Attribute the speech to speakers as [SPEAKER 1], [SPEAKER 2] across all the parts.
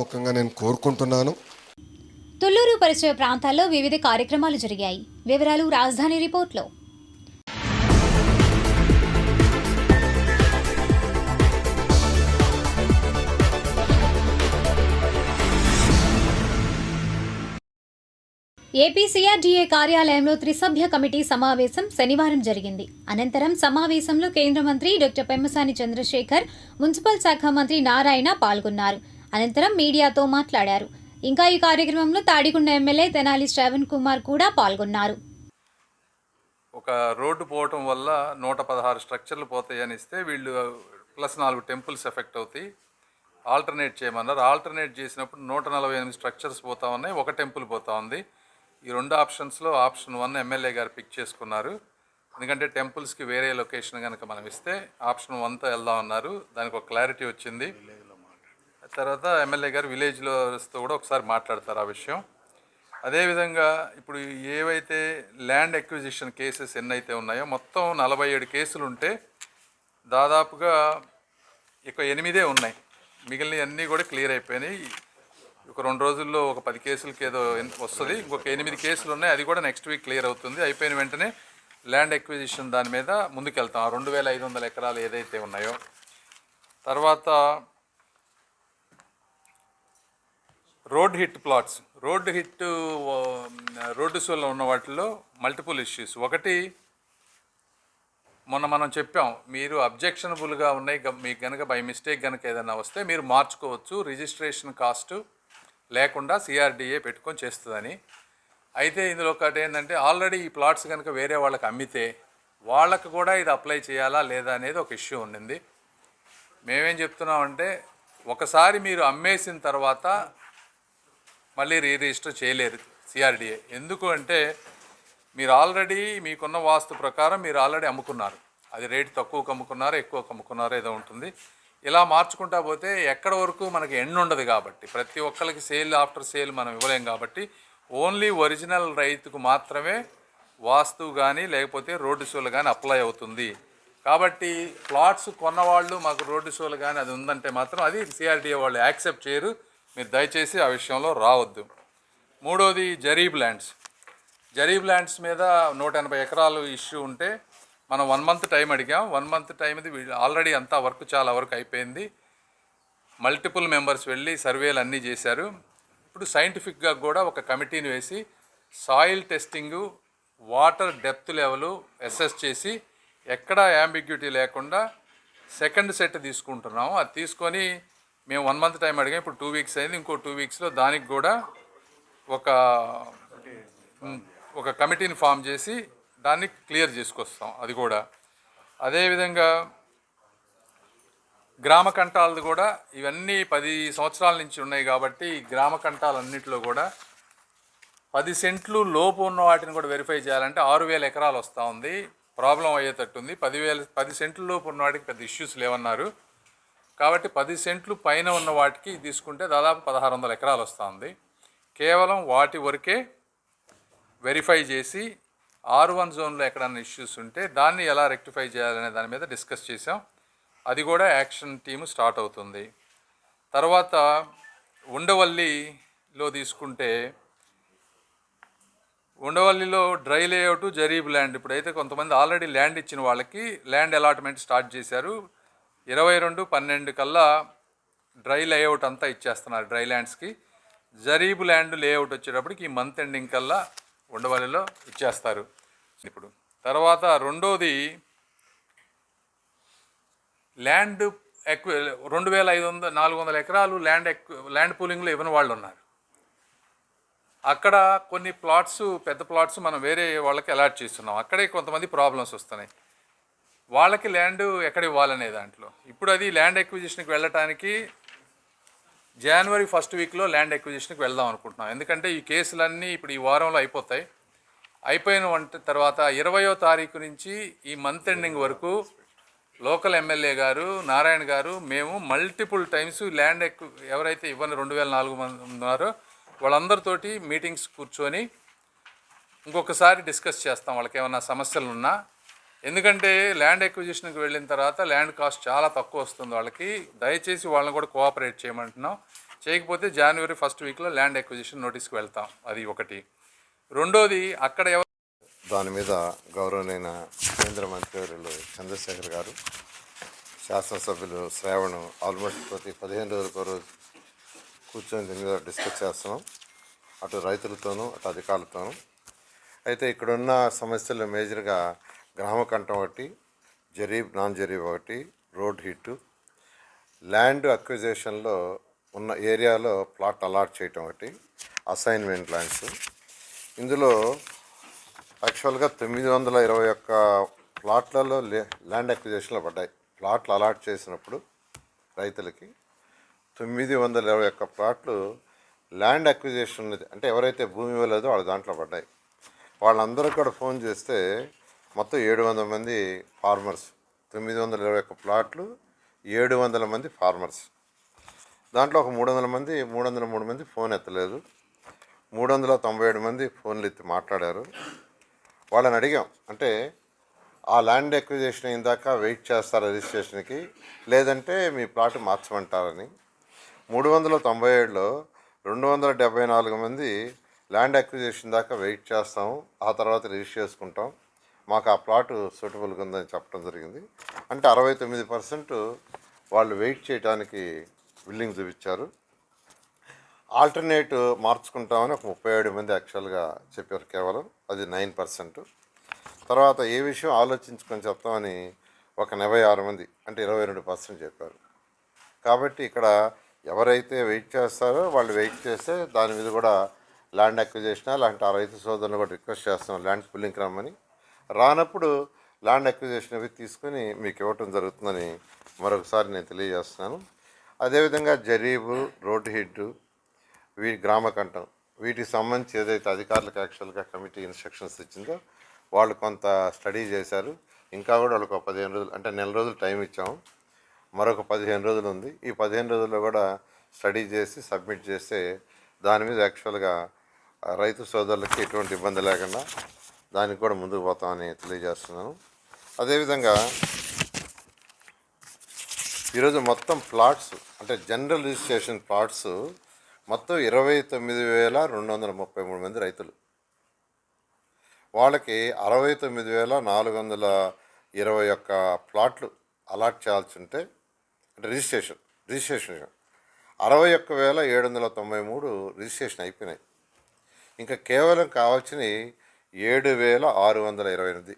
[SPEAKER 1] ముఖ్యంగా నేను కోరుకుంటున్నాను.
[SPEAKER 2] తుళ్ళూరు పరిసర ప్రాంతాల్లో వివిధ కార్యక్రమాలు జరిగాయి. వివరాలు రాజధాని రిపోర్ట్లో. ఏపీ సిఆర్డీఏ కార్యాలయంలో త్రిసభ్య కమిటీ సమావేశం శనివారం జరిగింది. అనంతరం సమావేశంలో కేంద్ర మంత్రి డాక్టర్ పెమ్మసాని చంద్రశేఖర్ మున్సిపల్ శాఖ మంత్రి నారాయణ పాల్గొన్నారు. అనంతరం మీడియాతో మాట్లాడారు. ఇంకా ఈ కార్యక్రమంలో తాడికొండ ఎమ్మెల్యే తెనాలి శ్రావణ్ కుమార్ కూడా పాల్గొన్నారు.
[SPEAKER 3] ఒక రోడ్డు పోవటం వల్ల నూట పదహారు స్ట్రక్చర్లు పోతాయని ఇస్తే వీళ్ళు ప్లస్ నాలుగు టెంపుల్స్ ఎఫెక్ట్ అవుతాయి. ఆల్టర్నేట్ చేయమన్నారు. ఆల్టర్నేట్ చేసినప్పుడు నూట నలభై ఎనిమిది స్ట్రక్చర్స్ పోతా ఉన్నాయి ఒక టెంపుల్ పోతా ఉంది. ఈ రెండు ఆప్షన్స్లో ఆప్షన్ వన్ ఎమ్మెల్యే గారు పిక్ చేసుకున్నారు. ఎందుకంటే టెంపుల్స్కి వేరే లొకేషన్ కనుక మనం ఇస్తే ఆప్షన్ వన్తో వెళ్దాం అన్నారు దానికి ఒక క్లారిటీ వచ్చింది. తర్వాత ఎమ్మెల్యే గారు విలేజ్లోతో కూడా ఒకసారి మాట్లాడతారు ఆ విషయం. అదేవిధంగా ఇప్పుడు ఏవైతే ల్యాండ్ ఎక్విజిషన్ కేసెస్ ఎన్నైతే ఉన్నాయో మొత్తం నలభై ఏడు కేసులు ఉంటే దాదాపుగా ఇక ఎనిమిదే ఉన్నాయి. మిగిలిన అన్నీ కూడా క్లియర్ అయిపోయినాయి. ఒక రెండు రోజుల్లో ఒక పది కేసులకి ఏదో వస్తుంది. ఇంకొక ఎనిమిది కేసులు ఉన్నాయి అది కూడా నెక్స్ట్ వీక్ క్లియర్ అవుతుంది. అయిపోయిన వెంటనే ల్యాండ్ ఎక్విజిషన్ దాని మీద ముందుకెళ్తాం. ఆ రెండు వేల ఐదు వందల ఎకరాలు ఏదైతే ఉన్నాయో. తర్వాత road hit plots. Road hit road సోల్లో ఉన్న వాటిలో మల్టిపుల్ ఇష్యూస్. ఒకటి మొన్న మనం చెప్పాం మీరు అబ్జెక్షనబుల్గా ఉన్నాయి మీకు కనుక బై మిస్టేక్ కనుక ఏదైనా వస్తే మీరు మార్చుకోవచ్చు రిజిస్ట్రేషన్ కాస్ట్ లేకుండా సిఆర్డిఏ పెట్టుకొని చేస్తుందని. అయితే ఇందులో ఒకటి ఏంటంటే ఆల్రెడీ ఈ ప్లాట్స్ కనుక వేరే వాళ్ళకి అమ్మితే వాళ్ళకు కూడా ఇది అప్లై చేయాలా లేదా అనేది ఒక ఇష్యూ ఉండింది. మేమేం చెప్తున్నామంటే ఒకసారి మీరు అమ్మేసిన తర్వాత మళ్ళీ రీ రిజిస్టర్ చేయలేరు సిఆర్డిఏ. ఎందుకు అంటే మీరు ఆల్రెడీ మీకున్న వాస్తు ప్రకారం మీరు ఆల్రెడీ అమ్ముకున్నారు. అది రేటు తక్కువకు అమ్ముకున్నారో ఎక్కువకు అమ్ముకున్నారో ఏదో ఉంటుంది. ఇలా మార్చుకుంటా పోతే ఎక్కడ వరకు మనకి ఎండ్ ఉండదు కాబట్టి ప్రతి ఒక్కరికి సేల్ ఆఫ్టర్ సేల్ మనం ఇవ్వలేం కాబట్టి ఓన్లీ ఒరిజినల్ రైతుకు మాత్రమే వాస్తు కానీ లేకపోతే రోడ్డు షోలు కానీ అప్లై అవుతుంది. కాబట్టి ప్లాట్స్ కొన్నవాళ్ళు మాకు రోడ్డు షోలు కానీ అది ఉందంటే మాత్రం అది సిఆర్డీఏ వాళ్ళు యాక్సెప్ట్ చేయరు. మీరు దయచేసి ఆ విషయంలో రావద్దు. మూడోది జరీబ్ ల్యాండ్స్. జరీబ్ ల్యాండ్స్ మీద నూట ఎనభై ఎకరాలు ఇష్యూ ఉంటే మనం వన్ మంత్ టైం అడిగాం. వన్ మంత్ టైం ఇది ఆల్రెడీ అంతా వర్క్ చాలా వరకు అయిపోయింది. మల్టిపుల్ మెంబర్స్ వెళ్ళి సర్వేలు అన్నీ చేశారు. ఇప్పుడు సైంటిఫిక్గా కూడా ఒక కమిటీని వేసి soil testing water depth level assess చేసి ఎక్కడా యాంబిగ్యూటీ లేకుండా సెకండ్ సెట్ తీసుకుంటున్నాము. అది తీసుకొని మేము వన్ మంత్ టైం అడిగాం ఇప్పుడు టూ వీక్స్ అయింది ఇంకో టూ వీక్స్లో దానికి కూడా ఒక ఒక కమిటీని ఫామ్ చేసి దాన్ని క్లియర్ చేసుకొస్తాం అది కూడా. అదేవిధంగా గ్రామ కంటాలది కూడా ఇవన్నీ పది సంవత్సరాల నుంచి ఉన్నాయి కాబట్టి ఈ గ్రామ కంటాలన్నింటిలో కూడా పది సెంట్లు లోపు ఉన్న వాటిని కూడా వెరిఫై చేయాలంటే ఆరు వేల ఎకరాలు వస్తూ ఉంది ప్రాబ్లం అయ్యేటట్టు ఉంది పదివేల పది సెంట్ల లోపు ఉన్న వాటికి పెద్ద ఇష్యూస్ లేవన్నారు. కాబట్టి పది సెంట్లు పైన ఉన్న వాటికి తీసుకుంటే దాదాపు పదహారు వందల ఎకరాలు వస్తుంది. కేవలం వాటి వరకే వెరిఫై చేసి ఆర్ వన్ జోన్లో ఎక్కడన్నా ఇష్యూస్ ఉంటే దాన్ని ఎలా రెక్టిఫై చేయాలనే దాని మీద డిస్కస్ చేసాం అది కూడా యాక్షన్ టీమ్ స్టార్ట్ అవుతుంది. తర్వాత ఉండవల్లిలో తీసుకుంటే ఉండవల్లిలో డ్రై లేఅవుట్ జరీబ్ ల్యాండ్ ఇప్పుడైతే కొంతమంది ఆల్రెడీ ల్యాండ్ ఇచ్చిన వాళ్ళకి ల్యాండ్ అలాట్మెంట్ స్టార్ట్ చేశారు. ఇరవై రెండు పన్నెండు కల్లా డ్రై లేఅవుట్ అంతా ఇచ్చేస్తున్నారు డ్రై ల్యాండ్స్కి. జరీబ్ ల్యాండ్ లేఅవుట్ వచ్చేటప్పటికి ఈ మంత్ ఎండింగ్ కల్లా ఉండవల్లిలో ఇచ్చేస్తారు. ఇప్పుడు తర్వాత రెండోది ల్యాండ్ ఎక్వ రెండు వేల ఐదు వందల నాలుగు వందల ఎకరాలు ల్యాండ్ ఎక్వ ల్యాండ్ పూలింగ్లో ఇవ్వని వాళ్ళు ఉన్నారు. అక్కడ కొన్ని ప్లాట్స్ పెద్ద ప్లాట్స్ మనం వేరే వాళ్ళకి అలాట్ చేస్తున్నాం. అక్కడే కొంతమంది ప్రాబ్లమ్స్ వస్తున్నాయి. వాళ్ళకి ల్యాండ్ ఎక్కడ ఇవ్వాలనే దాంట్లో? ఇప్పుడు అది ల్యాండ్ ఎక్విజిషన్కి వెళ్ళటానికి జనవరి ఫస్ట్ వీక్లో ల్యాండ్ ఎక్విజిషన్కి వెళ్దాం అనుకుంటున్నాం. ఎందుకంటే ఈ కేసులన్నీ ఇప్పుడు ఈ వారంలో అయిపోతాయి. అయిపోయిన వంట తర్వాత ఇరవయో తారీఖు నుంచి ఈ మంత్ ఎండింగ్ వరకు లోకల్ ఎమ్మెల్యే గారు నారాయణ గారు మేము మల్టిపుల్ టైమ్స్ ల్యాండ్ ఎక్కువ ఎవరైతే ఇవ్వని రెండు వేల నాలుగు మంది ఉన్నారో వాళ్ళందరితోటి మీటింగ్స్ కూర్చొని ఇంకొకసారి డిస్కస్ చేస్తాం. వాళ్ళకి ఏమైనా సమస్యలు ఉన్నా ఎందుకంటే ల్యాండ్ ఎక్విజిషన్కి వెళ్ళిన తర్వాత ల్యాండ్ కాస్ట్ చాలా తక్కువ వస్తుంది వాళ్ళకి. దయచేసి వాళ్ళని కూడా కోఆపరేట్ చేయమంటున్నాం. చేయకపోతే జనవరి ఫస్ట్ వీక్లో ల్యాండ్ ఎక్విజిషన్ నోటీస్కి వెళ్తాం. అది ఒకటి. రెండోది అక్కడ ఎవరు
[SPEAKER 1] దాని మీద గౌరవనైన కేంద్ర మంత్రివర్యులు చంద్రశేఖర్ గారు శాసనసభ్యులు శ్రావణం ఆల్మోస్ట్ ప్రతి పదిహేను రోజులకు రోజు కూర్చొని దీని మీద డిస్కస్ చేస్తున్నాం. అటు రైతులతోనూ అటు అధికారులతోనూ. అయితే ఇక్కడున్న సమస్యలు మేజర్గా గ్రామకంఠం ఒకటి జరీబ్ నాన్ జరీబ్ ఒకటి రోడ్ హిట్. ల్యాండ్ అక్విజేషన్లో ఉన్న ఏరియాలో ప్లాట్ అలాట్ చేయటం ఒకటి అసైన్మెంట్ ల్యాండ్స్. ఇందులో యాక్చువల్గా తొమ్మిది వందల ఇరవై ఒక్క ప్లాట్లలో ల్యాండ్ అక్విజేషన్లో పడ్డాయి. ప్లాట్లు అలాట్ చేసినప్పుడు రైతులకి తొమ్మిది వందల ఇరవై ఒక్క ప్లాట్లు ల్యాండ్ అక్విజేషన్ అంటే ఎవరైతే భూమి ఇవ్వలేదో వాళ్ళ దాంట్లో పడ్డాయి. వాళ్ళందరూ కూడా ఫోన్ చేస్తే మొత్తం ఏడు వందల మంది ఫార్మర్స్. తొమ్మిది వందల ఇరవై ఒక్క ప్లాట్లు ఏడు వందల మంది ఫార్మర్స్. దాంట్లో ఒక మూడు వందల మంది మూడు వందల మూడు మంది ఫోన్ ఎత్తలేదు. మూడు వందల తొంభై ఏడు మంది ఫోన్లు ఎత్తి మాట్లాడారు. వాళ్ళని అడిగాం అంటే ఆ ల్యాండ్ ఎక్విజేషన్ అయిన దాకా వెయిట్ చేస్తారు రిజిస్ట్రేషన్కి? లేదంటే మీ ప్లాట్ మార్చమంటారని. మూడు వందల తొంభై ఏడులో రెండు వందల డెబ్బై నాలుగు మంది ల్యాండ్ అక్విజిషన్ దాకా వెయిట్ చేస్తాం ఆ తర్వాత రిజిస్టర్ చేసుకుంటాం. మాకు ఆ ప్లాట్ సూటబుల్గా ఉందని చెప్పడం జరిగింది. అంటే అరవై తొమ్మిది పర్సెంట్ వాళ్ళు వెయిట్ చేయడానికి విల్లింగ్ చూపించారు. ఆల్టర్నేట్ మార్చుకుంటామని ఒక ముప్పై ఏడు మంది యాక్చువల్గా చెప్పారు కేవలం అది నైన్ పర్సెంట్. తర్వాత ఏ విషయం ఆలోచించుకొని చెప్తామని ఒక ఎనభై ఆరు మంది అంటే ఇరవై రెండు పర్సెంట్ చెప్పారు. కాబట్టి ఇక్కడ ఎవరైతే వెయిట్ చేస్తారో వాళ్ళు వెయిట్ చేస్తే దాని మీద కూడా ల్యాండ్ అక్విజేషన్ లాంటి ఆ రైతు సోదరులు కూడా రిక్వెస్ట్ చేస్తున్నాం ల్యాండ్ పుల్లింగ్కి రమ్మని. రానప్పుడు ల్యాండ్ అక్విజిషన్ అవి తీసుకుని మీకు ఇవ్వటం జరుగుతుందని మరొకసారి నేను తెలియజేస్తున్నాను. అదేవిధంగా జరీబు రోడ్ హెడ్ వీ గ్రామ కంఠం వీటికి సంబంధించి ఏదైతే అధికారులకు యాక్చువల్గా కమిటీ ఇన్స్ట్రక్షన్స్ ఇచ్చిందో వాళ్ళు కొంత స్టడీ చేశారు. ఇంకా కూడా వాళ్ళకి ఒక పదిహేను రోజులు అంటే నెల రోజులు టైం ఇచ్చాము. మరొక పదిహేను రోజులు ఉంది. ఈ పదిహేను రోజుల్లో కూడా స్టడీ చేసి సబ్మిట్ చేస్తే దాని మీద యాక్చువల్గా రైతు సోదరులకి ఎటువంటి ఇబ్బంది లేకుండా దానికి కూడా ముందుకు పోతామని తెలియజేస్తున్నాను. అదేవిధంగా ఈరోజు మొత్తం ప్లాట్స్ అంటే జనరల్ రిజిస్ట్రేషన్ ప్లాట్స్ మొత్తం ఇరవై తొమ్మిది వేల రెండు వందల ముప్పై మూడు మంది రైతులు. వాళ్ళకి అరవై తొమ్మిది వేల నాలుగు వందల ఇరవై ఒక్క ప్లాట్లు అలాట్ చేయాల్సి ఉంటే అంటే రిజిస్ట్రేషన్ రిజిస్ట్రేషన్. అరవై ఒక్క వేల ఏడు వందల తొంభై మూడు రిజిస్ట్రేషన్ అయిపోయినాయి. ఇంకా కేవలం కావాల్సినవి ఏడు వేల ఆరు వందల ఇరవై ఎనిమిది.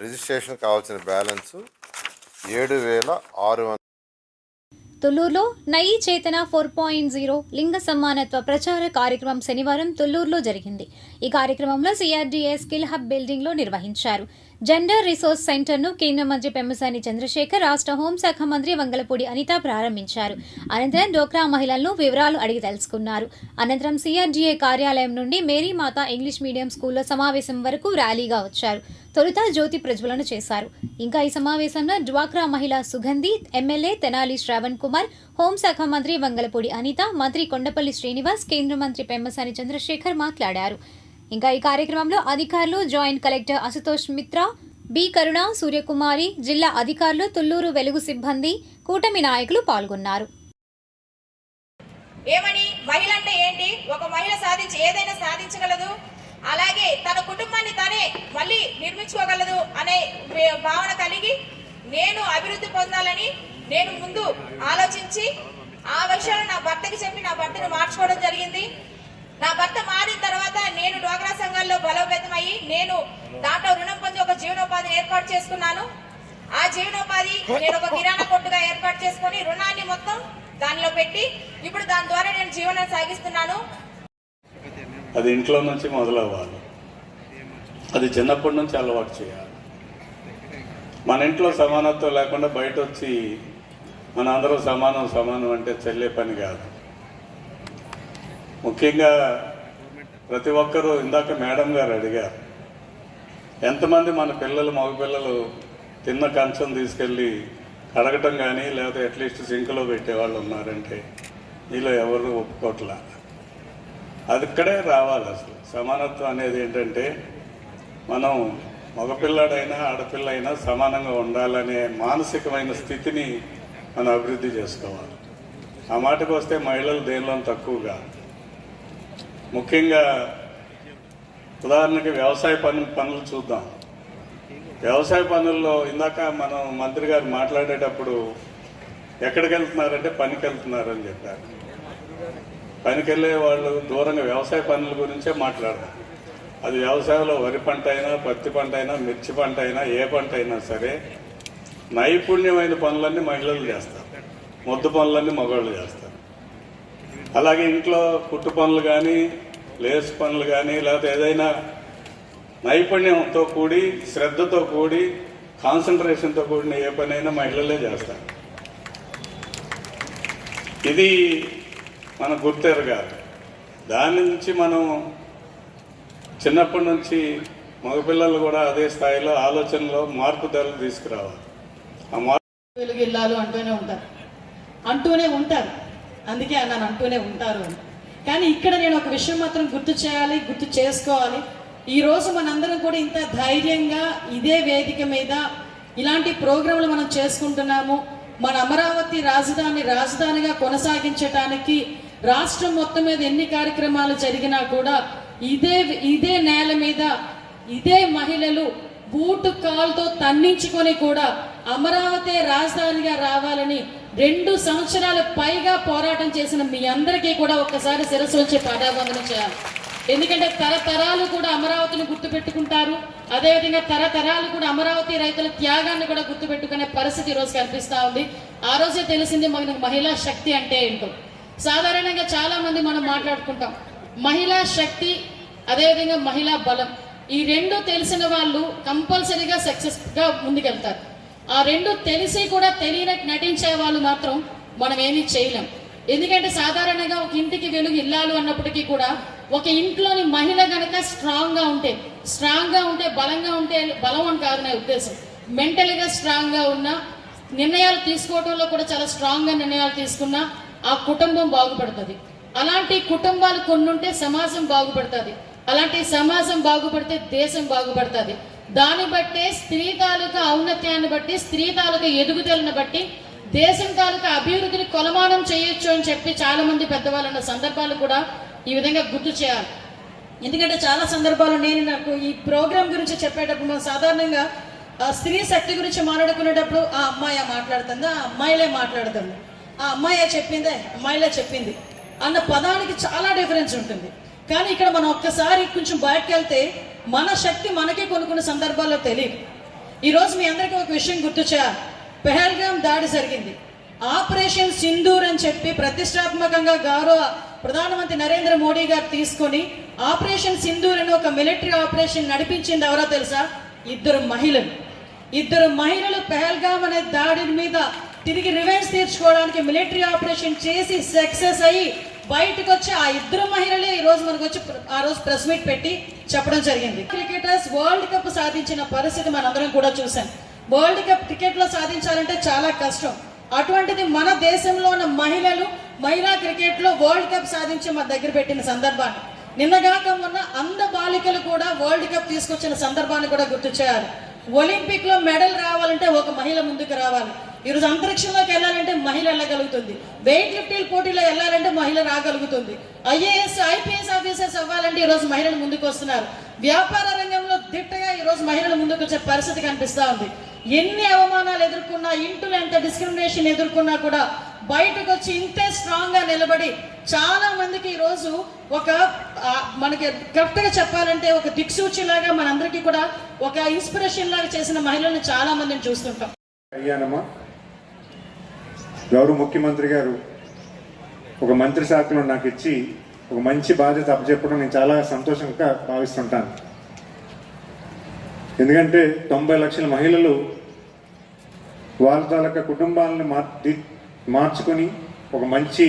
[SPEAKER 1] రిజిస్ట్రేషన్ కావాల్సిన బ్యాలెన్స్ ఏడు వేల ఆరు వందల
[SPEAKER 2] తుళ్ళూరులో నయీ చేతన ఫోర్ పాయింట్ జీరో లింగ సమానత్వ ప్రచార కార్యక్రమం శనివారం తుళ్ళూరులో జరిగింది. ఈ కార్యక్రమంలో సిఆర్డీఏ స్కిల్ హబ్ బిల్డింగ్లో నిర్వహించారు. జెండర్ రిసోర్స్ సెంటర్ను కేంద్ర మంత్రి పెమ్మసాని చంద్రశేఖర్ రాష్ట్ర హోంశాఖ మంత్రి వంగలపూడి అనిత ప్రారంభించారు. అనంతరం డోక్రా మహిళలను వివరాలు అడిగి తెలుసుకున్నారు. అనంతరం సిఆర్డీఏ కార్యాలయం నుండి మేరీమాత ఇంగ్లీష్ మీడియం స్కూల్లో సమావేశం వరకు ర్యాలీగా వచ్చారు. తొలుత జ్యోతి ప్రజ్వలన చేశారు. ఇంకా ఈ సమావేశంలో డ్వాక్రా మహిళ సుగంధి ఎమ్మెల్యే తెనాలి శ్రావణ్ కుమార్ హోంశాఖ మంత్రి వంగలపూడి అనిత మంత్రి కొండపల్లి శ్రీనివాస్ కేంద్ర మంత్రి పెమ్మసాని చంద్రశేఖర్ మాట్లాడారు. ఇంకా ఈ కార్యక్రమంలో అధికారులు joint collector Ashutosh Mitra B Karuna Suryakumari జిల్లా అధికారులు తుల్లూరు వెలుగు సిబ్బంది కూటమి నాయకులు పాల్గొన్నారు.
[SPEAKER 4] ఏమని? మహిళ అంటే ఏంటి? ఒక మహిళ సాధించి ఏదైనా సాధించగలదు? అలాగే తన కుటుంబాన్ని తనే మళ్ళీ నిర్మించుకోగలదు అనే భావన కలిగి నేను అభివృద్ధి పొందాలని నేను ముందు ఆలోచించి ఆ విషయాలు నా భర్తకి చెప్పి నా భర్తను మార్చుకోవడం జరిగింది. నా భర్త మారిన తర్వాత నేను డ్వాక్రా సంఘాల్లో బలోపేతమయ్యి నేను దాంట్లో రుణం పొంది ఒక జీవనోపాధిని ఏర్పాటు చేసుకున్నాను. ఆ జీవనోపాధి నేను ఒక కిరాణా కొట్టుగా ఏర్పాటు చేసుకొని రుణాన్ని మొత్తం దానిలో పెట్టి ఇప్పుడు దాని ద్వారా నేను జీవనం సాగిస్తున్నాను.
[SPEAKER 5] అది ఇంట్లో నుంచి మొదలవ్వాలి. అది చిన్నప్పటి నుంచి అలవాటు చేయాలి. మన ఇంట్లో సమానత్వం లేకుండా బయట వచ్చి మన అందరూ సమానం సమానం అంటే చెల్లే పని కాదు. ముఖ్యంగా ప్రతి ఒక్కరూ ఇందాక మేడం గారు అడిగారు ఎంతమంది మన పిల్లలు మగపిల్లలు తిన్న కంచం తీసుకెళ్ళి కడగటం కానీ లేకపోతే అట్లీస్ట్ సింక్లో పెట్టేవాళ్ళు ఉన్నారంటే మీలో ఎవరు ఒప్పుకోట్లా? అది ఇక్కడే రావాలి అసలు. సమానత్వం అనేది ఏంటంటే మనం మగపిల్లాడైనా ఆడపిల్ల అయినా సమానంగా ఉండాలనే మానసికమైన స్థితిని మనం అభివృద్ధి చేసుకోవాలి. ఆ మాటకు వస్తే మహిళలు దేనిలో తక్కువగా ముఖ్యంగా ఉదాహరణకి వ్యవసాయ పని పనులు చూద్దాం. వ్యవసాయ పనుల్లో ఇందాక మనం మంత్రి గారు మాట్లాడేటప్పుడు ఎక్కడికి వెళ్తున్నారంటే పనికి వెళ్తున్నారని చెప్పారు. పనికి వెళ్ళే వాళ్ళు దూరంగా వ్యవసాయ పనుల గురించే మాట్లాడతారు. అది వ్యవసాయంలో వరి పంట అయినా పత్తి పంట అయినా మిర్చి పంట అయినా ఏ పంట అయినా సరే నైపుణ్యమైన పనులన్నీ మహిళలు చేస్తారు. మొద్దు పనులన్నీ మగవాళ్ళు చేస్తారు. అలాగే ఇంట్లో కుట్టు పనులు కానీ లేస్ పనులు కానీ లేకపోతే ఏదైనా నైపుణ్యంతో కూడి శ్రద్ధతో కూడి కాన్సన్ట్రేషన్తో కూడిన ఏ పనైనా మహిళలే చేస్తారు. ఇది మన గుర్తెరగాలి దాని నుంచి మనం చిన్నప్పటి నుంచి మగపిల్లలు కూడా అదే స్థాయిలో ఆలోచనలో మార్పుదలు తీసుకురావాలి. ఆ మార్పు
[SPEAKER 6] వెలుగు ఇల్లాలు అంటూనే ఉంటారు. అంటూనే ఉంటారు. అందుకే అన్నాను అంటూనే ఉంటారు అని. కానీ ఇక్కడ నేను ఒక విషయం మాత్రం గుర్తు చేయాలి గుర్తు చేసుకోవాలి. ఈరోజు మనందరం కూడా ఇంత ధైర్యంగా ఇదే వేదిక మీద ఇలాంటి ప్రోగ్రాంలు మనం చేసుకుంటున్నాము. మన అమరావతి రాజధాని రాజధానిగా కొనసాగించడానికి రాష్ట్రం మొత్తం మీద ఎన్ని కార్యక్రమాలు జరిగినా కూడా ఇదే ఇదే నేల మీద ఇదే మహిళలు బూటు కాల్తో తన్నించుకొని కూడా అమరావతి రాజధానిగా రావాలని రెండు సంవత్సరాలు పైగా పోరాటం చేసిన మీ అందరికీ కూడా ఒక్కసారి శిరస్సు వచ్చి పాదాబంధన చేయాలి. ఎందుకంటే తరతరాలు కూడా అమరావతిని గుర్తుపెట్టుకుంటారు. అదేవిధంగా తరతరాలు కూడా అమరావతి రైతుల త్యాగాన్ని కూడా గుర్తుపెట్టుకునే పరిస్థితి ఈరోజు కనిపిస్తూ ఉంది. ఆ రోజే తెలిసింది మనకు మహిళా శక్తి అంటే ఏంటో. సాధారణంగా చాలామంది మనం మాట్లాడుకుంటాం. మహిళా శక్తి అదేవిధంగా మహిళా బలం. ఈ రెండు తెలిసిన వాళ్ళు కంపల్సరీగా సక్సెస్గా ముందుకెళ్తారు. ఆ రెండు తెలిసి కూడా తెలియనట్టు నటించే వాళ్ళు మాత్రం మనం ఏమీ చేయలేం. ఎందుకంటే సాధారణంగా ఒక ఇంటికి వెలుగు ఇల్లాలు అన్నప్పటికీ కూడా ఒక ఇంట్లోని మహిళ కనుక స్ట్రాంగ్గా ఉంటే స్ట్రాంగ్గా ఉంటే బలంగా ఉంటే బలం అని కాదు నా ఉద్దేశం. మెంటల్గా స్ట్రాంగ్గా ఉన్న నిర్ణయాలు తీసుకోవడంలో కూడా చాలా స్ట్రాంగ్గా నిర్ణయాలు తీసుకున్నా ఆ కుటుంబం బాగుపడుతుంది. అలాంటి కుటుంబాలు కొన్ని ఉంటే సమాజం బాగుపడుతుంది. అలాంటి సమాజం బాగుపడితే దేశం బాగుపడుతుంది. దాన్ని బట్టే స్త్రీ తాలూకా ఔన్నత్యాన్ని బట్టి స్త్రీ తాలూకా ఎదుగుదలను బట్టి దేశం తాలూకా అభివృద్ధిని కొలమానం చేయొచ్చు అని చెప్పి చాలా మంది పెద్దవాళ్ళు ఉన్న సందర్భాలు కూడా ఈ విధంగా గుర్తు చేయాలి. ఎందుకంటే చాలా సందర్భాలు నేను నాకు ఈ ప్రోగ్రాం గురించి చెప్పేటప్పుడు మనం సాధారణంగా ఆ స్త్రీ శక్తి గురించి మాట్లాడుకునేటప్పుడు ఆ అమ్మాయి మాట్లాడుతుంది ఆ అమ్మాయిలే మాట్లాడుతుంది. ఆ అమ్మాయి చెప్పిందే అమ్మాయిలే చెప్పింది అన్న పదానికి చాలా డిఫరెన్స్ ఉంటుంది. కానీ ఇక్కడ మనం ఒక్కసారి కొంచెం బయటకు వెళ్తే మన శక్తి మనకే కొన్ని కొన్ని సందర్భాల్లో తెలియదు. ఈరోజు మీ అందరికీ ఒక విషయం గుర్తు చేయాలి పెహల్గామ్ దాడి జరిగింది. ఆపరేషన్ సింధూర్ అని చెప్పి ప్రతిష్టాత్మకంగా గౌరవ ప్రధానమంత్రి నరేంద్ర మోడీ గారు తీసుకొని ఆపరేషన్ సింధూర్ అని ఒక మిలిటరీ ఆపరేషన్ నడిపించింది ఎవరో తెలుసా? ఇద్దరు మహిళలు. ఇద్దరు మహిళలు పెహల్గామ్ అనే దాడి మీద తిరిగి రివెంజ్ తీర్చుకోవడానికి మిలిటరీ ఆపరేషన్ చేసి సక్సెస్ అయ్యి బయటకు వచ్చి ఆ ఇద్దరు మహిళలే ఈ రోజు మనకు వచ్చి ఆ రోజు ప్రెస్ మీట్ పెట్టి చెప్పడం జరిగింది. క్రికెటర్స్ వరల్డ్ కప్ సాధించిన పరిస్థితి మనందరం కూడా చూసాం. వరల్డ్ కప్ క్రికెట్లో సాధించాలంటే చాలా కష్టం. అటువంటిది మన దేశంలో ఉన్న మహిళలు మహిళా క్రికెట్లో వరల్డ్ కప్ సాధించి మన దగ్గర పెట్టిన సందర్భాన్ని. నిన్నగాక మొన్న అంద బాలికలు కూడా వరల్డ్ కప్ తీసుకొచ్చిన సందర్భాన్ని కూడా గుర్తు చేయాలి. ఒలింపిక్లో మెడల్ రావాలంటే ఒక మహిళ ముందుకు రావాలి. ఈరోజు అంతరిక్షంలోకి వెళ్ళాలంటే మహిళ వెళ్ళగలుగుతుంది. వెయిట్ లిఫ్టింగ్ పోటీలో వెళ్ళాలంటే మహిళ రాగలుగుతుంది. ఐఏఎస్ ఐపీఎస్ ఆఫీసర్స్ అవ్వాలంటే ఈరోజు మహిళలు ముందుకు వస్తున్నారు. వ్యాపార రంగంలో దిట్టగా ఈరోజు మహిళలు ముందుకు వచ్చే పరిస్థితి కనిపిస్తూ ఉంది. ఎన్ని అవమానాలు ఎదుర్కొన్నా ఇంట్లో ఎంత డిస్క్రిమినేషన్ ఎదుర్కొన్నా కూడా బయటకు వచ్చి ఇంతే స్ట్రాంగ్గా నిలబడి చాలా మందికి ఈరోజు ఒక మనకి కరెక్ట్గా చెప్పాలంటే ఒక దిక్సూచిలాగా మనందరికీ కూడా ఒక ఇన్స్పిరేషన్ లాగా చేసిన మహిళల్ని చాలా మందిని చూస్తుంటాం.
[SPEAKER 7] అయ్యానమ్మా గౌరవ ముఖ్యమంత్రి గారు ఒక మంత్రి శాఖలో నాకు ఇచ్చి ఒక మంచి బాధ్యత అప్పచెప్పడం నేను చాలా సంతోషంగా భావిస్తుంటాను. ఎందుకంటే తొంభై లక్షల మహిళలు వాళ్ళ తాలూకా కుటుంబాలను మార్చి మార్చుకొని ఒక మంచి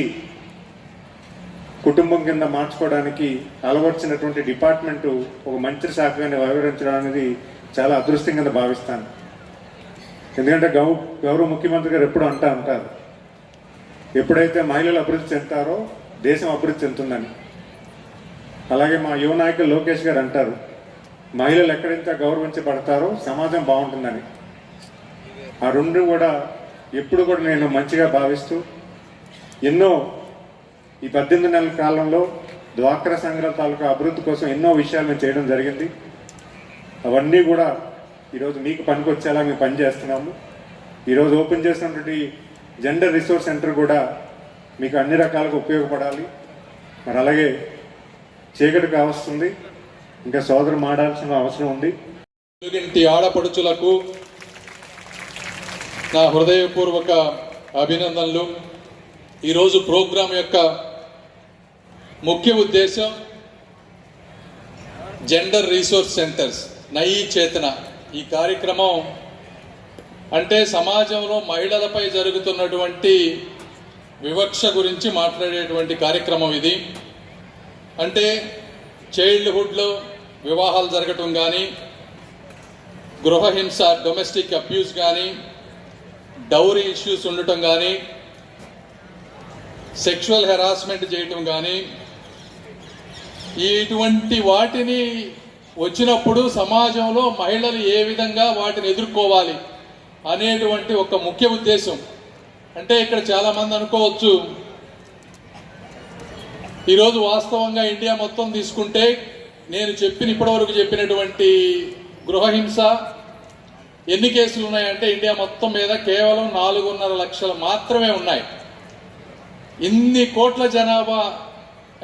[SPEAKER 7] కుటుంబం కింద మార్చుకోవడానికి అలవర్చినటువంటి డిపార్ట్మెంటు ఒక మంత్రి శాఖగా వ్యవహరించడం అనేది చాలా అదృష్టం కింద భావిస్తాను. ఎందుకంటే గౌ గౌరవ ముఖ్యమంత్రి గారు ఎప్పుడు అంటా అంటారు ఎప్పుడైతే మహిళలు అభివృద్ధి చెందుతారో దేశం అభివృద్ధి చెందుతుందని. అలాగే మా యువ నాయకులు లోకేష్ గారు అంటారు మహిళలు ఎక్కడైతే గౌరవించబడతారో సమాజం బాగుంటుందని. ఆ రెండు కూడా ఎప్పుడు కూడా నేను మంచిగా భావిస్తూ ఎన్నో ఈ పద్దెనిమిది నెలల కాలంలో డ్వాక్రా సంఘాల తాలూకా అభివృద్ధి కోసం ఎన్నో విషయాలు మేము చేయడం జరిగింది. అవన్నీ కూడా ఈరోజు మీకు పనికొచ్చేలా మేము పనిచేస్తున్నాము. ఈరోజు ఓపెన్ చేసినటువంటి జెండర్ రిసోర్స్ సెంటర్ కూడా మీకు అన్ని రకాలుగా ఉపయోగపడాలి. మరి అలాగే చీకటి కావస్తుంది. ఇంకా సోదరు మాడాల్సిన అవసరం ఉంది.
[SPEAKER 8] ఇంటి ఆడపడుచులకు నా హృదయపూర్వక అభినందనలు. ఈరోజు ప్రోగ్రాం యొక్క ముఖ్య ఉద్దేశం జెండర్ రీసోర్స్ సెంటర్స్ నయీ చేతన. ఈ కార్యక్రమం అంటే సమాజంలో మహిళలపై జరుగుతున్నటువంటి వివక్ష గురించి మాట్లాడేటువంటి కార్యక్రమం ఇది. అంటే చైల్డ్హుడ్లో వివాహాలు జరగటం కానీ గృహహింస డొమెస్టిక్ అబ్యూస్ కానీ డౌరీ ఇష్యూస్ ఉండటం కానీ సెక్షువల్ హెరాస్మెంట్ చేయటం కానీ ఇటువంటి వాటిని వచ్చినప్పుడు సమాజంలో మహిళలు ఏ విధంగా వాటిని ఎదుర్కోవాలి? అనేటువంటి ఒక ముఖ్య ఉద్దేశం. అంటే ఇక్కడ చాలామంది అనుకోవచ్చు ఈరోజు వాస్తవంగా ఇండియా మొత్తం తీసుకుంటే నేను చెప్పిన ఇప్పటివరకు చెప్పినటువంటి గృహహింస ఎన్ని కేసులు ఉన్నాయంటే ఇండియా మొత్తం మీద కేవలం నాలుగున్నర లక్షలు మాత్రమే ఉన్నాయి. ఇన్ని కోట్ల జనాభా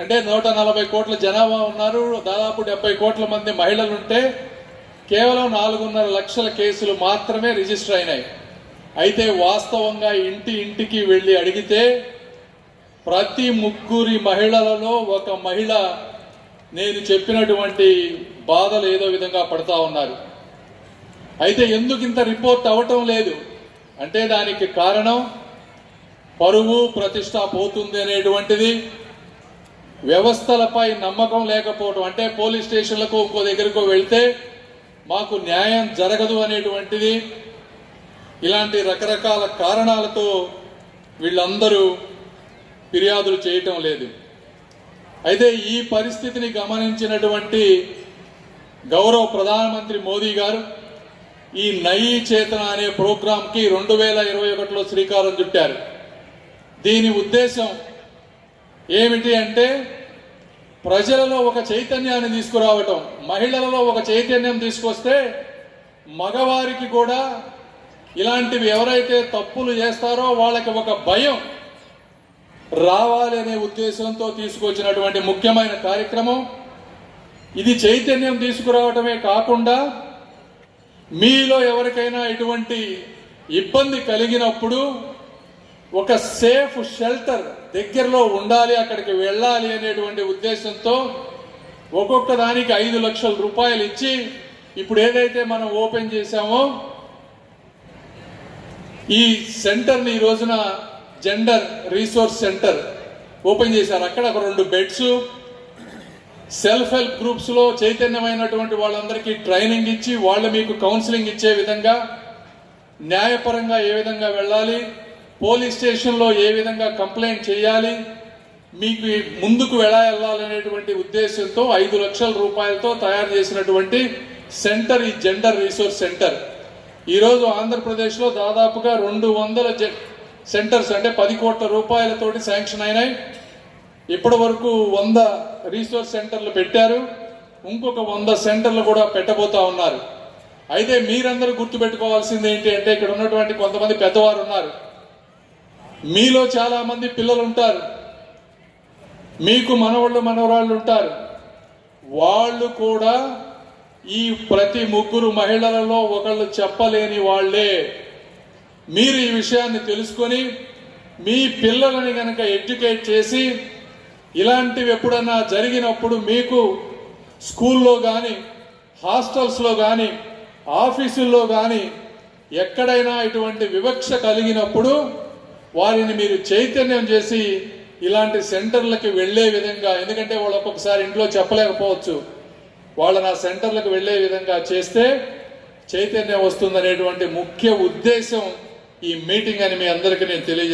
[SPEAKER 8] అంటే నూట నలభై కోట్ల జనాభా ఉన్నారు. దాదాపు డెబ్బై కోట్ల మంది మహిళలు ఉంటే కేవలం నాలుగున్నర లక్షల కేసులు మాత్రమే రిజిస్టర్ అయినాయి. అయితే వాస్తవంగా ఇంటి ఇంటికి వెళ్ళి అడిగితే ప్రతి ముగ్గురి మహిళలలో ఒక మహిళ నేను చెప్పినటువంటి బాధలు ఏదో విధంగా పడతా ఉన్నారు. అయితే ఎందుకు ఇంత రిపోర్ట్ అవ్వటం లేదు? అంటే దానికి కారణం పరువు ప్రతిష్ట పోతుంది అనేటువంటిది. వ్యవస్థలపై నమ్మకం లేకపోవడం అంటే పోలీస్ స్టేషన్లకు ఇంకో దగ్గరకు వెళ్తే మాకు న్యాయం జరగదు అనేటువంటిది ఇలాంటి రకరకాల కారణాలతో వీళ్ళందరూ ఫిర్యాదులు చేయటం లేదు. అయితే ఈ పరిస్థితిని గమనించినటువంటి గౌరవ ప్రధానమంత్రి మోదీ గారు ఈ నయీ చేతన అనే ప్రోగ్రాంకి రెండు వేల ఇరవై ఒకటిలో శ్రీకారం చుట్టారు. దీని ఉద్దేశం ఏమిటి అంటే ప్రజలలో ఒక చైతన్యాన్ని తీసుకురావటం మహిళలలో ఒక చైతన్యం తీసుకొస్తే మగవారికి కూడా ఇలాంటివి ఎవరైతే తప్పులు చేస్తారో వాళ్ళకి ఒక భయం రావాలి అనే ఉద్దేశంతో తీసుకొచ్చినటువంటి ముఖ్యమైన కార్యక్రమం. ఇది చైతన్యం తీసుకురావటమే కాకుండా మీలో ఎవరికైనా ఇటువంటి ఇబ్బంది కలిగినప్పుడు ఒక సేఫ్ షెల్టర్ దగ్గరలో ఉండాలి అక్కడికి వెళ్ళాలి అనేటువంటి ఉద్దేశంతో ఒక్కొక్క దానికి ఐదు లక్షల రూపాయలు ఇచ్చి ఇప్పుడు ఏదైతే మనం ఓపెన్ చేశామో ఈ సెంటర్ని ఈ రోజున జెండర్ రీసోర్స్ సెంటర్ ఓపెన్ చేశారు. అక్కడ ఒక రెండు బెడ్స్ సెల్ఫ్ హెల్ప్ గ్రూప్స్లో చైతన్యమైనటువంటి వాళ్ళందరికీ ట్రైనింగ్ ఇచ్చి వాళ్ళు మీకు కౌన్సిలింగ్ ఇచ్చే విధంగా న్యాయపరంగా ఏ విధంగా వెళ్ళాలి పోలీస్ స్టేషన్లో ఏ విధంగా కంప్లైంట్ చేయాలి మీకు ముందుకు ఎలా వెళ్ళాలనేటువంటి ఉద్దేశంతో ఐదు లక్షల రూపాయలతో తయారు చేసినటువంటి సెంటర్ ఈ జెండర్ రీసోర్స్ సెంటర్. ఈరోజు ఆంధ్రప్రదేశ్లో దాదాపుగా రెండు వందల సెంటర్స్ అంటే పది కోట్ల రూపాయలతోటి శాంక్షన్ అయినాయి. ఇప్పటి వరకు వంద రీసోర్స్ సెంటర్లు పెట్టారు ఇంకొక వంద సెంటర్లు కూడా పెట్టబోతా ఉన్నారు. అయితే మీరందరూ గుర్తుపెట్టుకోవాల్సింది ఏంటి అంటే ఇక్కడ ఉన్నటువంటి కొంతమంది పెద్దవారు ఉన్నారు మీలో చాలా మంది పిల్లలు ఉంటారు మీకు మనవాళ్ళు మనవరాళ్ళు ఉంటారు వాళ్ళు కూడా ఈ ప్రతి ముగ్గురు మహిళలలో ఒకళ్ళు చెప్పలేని వాళ్ళే. మీరు ఈ విషయాన్ని తెలుసుకొని మీ పిల్లలని కనుక ఎడ్యుకేట్ చేసి ఇలాంటివి ఎప్పుడన్నా జరిగినప్పుడు మీకు స్కూల్లో కానీ హాస్టల్స్లో కానీ ఆఫీసుల్లో కానీ ఎక్కడైనా ఇటువంటి వివక్ష కలిగినప్పుడు వారిని మీరు చైతన్యం చేసి ఇలాంటి సెంటర్లకి వెళ్ళే విధంగా ఎందుకంటే వాళ్ళు ఒక్కొక్కసారి ఇంట్లో చెప్పలేకపోవచ్చు వాళ్ళని ఆ సెంటర్లకు వెళ్ళే విధంగా చేస్తే చైతన్యం వస్తుందనేటువంటి ముఖ్య ఉద్దేశం ఈ మీటింగ్ అని మీ అందరికీ నేను తెలియజేస్తాను